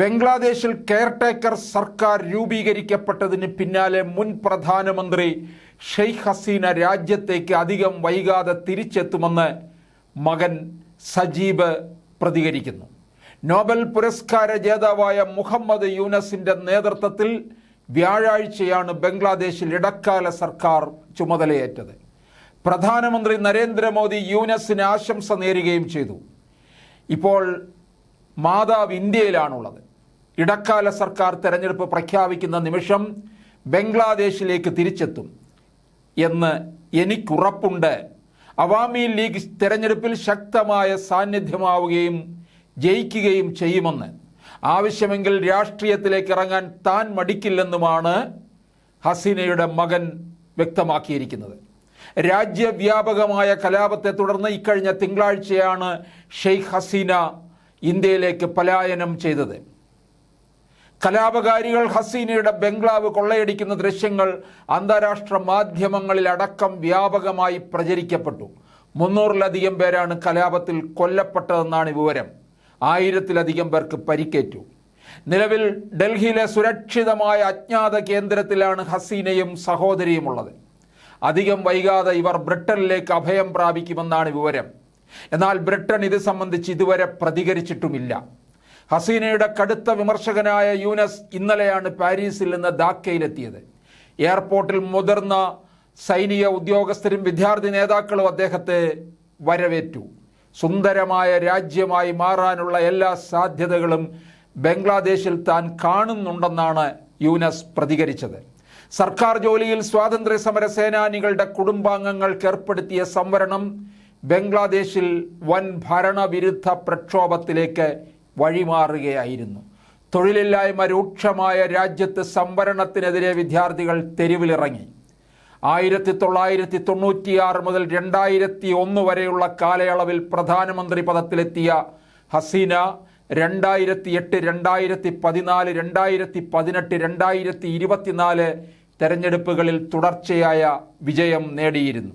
ബംഗ്ലാദേശിൽ കെയർടേക്കർ സർക്കാർ രൂപീകരിക്കപ്പെട്ടതിന് പിന്നാലെ മുൻ പ്രധാനമന്ത്രി ഷെയ്ഖ് ഹസീന രാജ്യത്തേക്ക് അധികം വൈകാതെ തിരിച്ചെത്തുമെന്ന് മകൻ സജീബ് പ്രതികരിക്കുന്നു. നോബൽ പുരസ്കാര ജേതാവായ മുഹമ്മദ് യൂനസിന്റെ നേതൃത്വത്തിൽ വ്യാഴാഴ്ചയാണ് ബംഗ്ലാദേശിൽ ഇടക്കാല സർക്കാർ ചുമതലയേറ്റത്. പ്രധാനമന്ത്രി നരേന്ദ്രമോദി യൂനസിന് ആശംസ നേരുകയും ചെയ്തു. ഇപ്പോൾ മാതാവ് ഇന്ത്യയിലാണുള്ളത്. ഇടക്കാല സർക്കാർ തെരഞ്ഞെടുപ്പ് പ്രഖ്യാപിക്കുന്ന നിമിഷം ബംഗ്ലാദേശിലേക്ക് തിരിച്ചെത്തും എന്ന് എനിക്കുറപ്പുണ്ട്. അവാമി ലീഗ് തെരഞ്ഞെടുപ്പിൽ ശക്തമായ സാന്നിധ്യമാവുകയും ജയിക്കുകയും ചെയ്യുമെന്ന്. ആവശ്യമെങ്കിൽ രാഷ്ട്രീയത്തിലേക്ക് ഇറങ്ങാൻ താൻ മടിക്കില്ലെന്നുമാണ് ഹസീനയുടെ മകൻ വ്യക്തമാക്കിയിരിക്കുന്നത്. രാജ്യവ്യാപകമായ കലാപത്തെ തുടർന്ന് ഇക്കഴിഞ്ഞ തിങ്കളാഴ്ചയാണ് ഷെയ്ഖ് ഹസീന ഇന്ത്യയിലേക്ക് പലായനം ചെയ്തത്. കലാപകാരികൾ ഹസീനയുടെ ബംഗ്ലാവ് കൊള്ളയടിക്കുന്ന ദൃശ്യങ്ങൾ അന്താരാഷ്ട്ര മാധ്യമങ്ങളിൽ അടക്കം വ്യാപകമായി പ്രചരിക്കപ്പെട്ടു. മുന്നൂറിലധികം പേരാണ് കലാപത്തിൽ കൊല്ലപ്പെട്ടതെന്നാണ് വിവരം. ആയിരത്തിലധികം പേർക്ക് പരിക്കേറ്റു. നിലവിൽ ഡൽഹിയിലെ സുരക്ഷിതമായ അജ്ഞാത കേന്ദ്രത്തിലാണ് ഹസീനയും സഹോദരിയുമുള്ളത്. അധികം വൈകാതെ ഇവർ ബ്രിട്ടനിലേക്ക് അഭയം പ്രാപിക്കുമെന്നാണ് വിവരം. എന്നാൽ ബ്രിട്ടൻ ഇത് സംബന്ധിച്ച് ഇതുവരെ പ്രതികരിച്ചിട്ടുമില്ല. ഹസീനയുടെ കടുത്ത വിമർശകനായ യൂനസ് ഇന്നലെയാണ് പാരീസിൽ നിന്ന് ധാക്കയിലെത്തിയത്. എയർപോർട്ടിൽ മുതിർന്ന സൈനിക ഉദ്യോഗസ്ഥരും വിദ്യാർത്ഥി നേതാക്കളും അദ്ദേഹത്തെ വരവേറ്റു. സുന്ദരമായ രാജ്യമായി മാറാനുള്ള എല്ലാ സാധ്യതകളും ബംഗ്ലാദേശിൽ താൻ കാണുന്നുണ്ടെന്നാണ് യൂനസ് പ്രതികരിച്ചത്. സർക്കാർ ജോലിയിൽ സ്വാതന്ത്ര്യ സമര സേനാനികളുടെ കുടുംബാംഗങ്ങൾക്ക് ഏർപ്പെടുത്തിയ സംവരണം ബംഗ്ലാദേശിൽ വൻ ഭരണവിരുദ്ധ പ്രക്ഷോഭത്തിലേക്ക് വഴിമാറുകയായിരുന്നു. തൊഴിലില്ലായ്മ രൂക്ഷമായ രാജ്യത്ത് സംവരണത്തിനെതിരെ വിദ്യാർത്ഥികൾ തെരുവിലിറങ്ങി. ആയിരത്തി തൊള്ളായിരത്തി തൊണ്ണൂറ്റിയാറ് മുതൽ രണ്ടായിരത്തി ഒന്ന് വരെയുള്ള കാലയളവിൽ പ്രധാനമന്ത്രി പദത്തിലെത്തിയ ഹസീന രണ്ടായിരത്തി എട്ട് രണ്ടായിരത്തി പതിനാല് രണ്ടായിരത്തി പതിനെട്ട് രണ്ടായിരത്തി ഇരുപത്തിനാല് തെരഞ്ഞെടുപ്പുകളിൽ തുടർച്ചയായ വിജയം നേടിയിരുന്നു.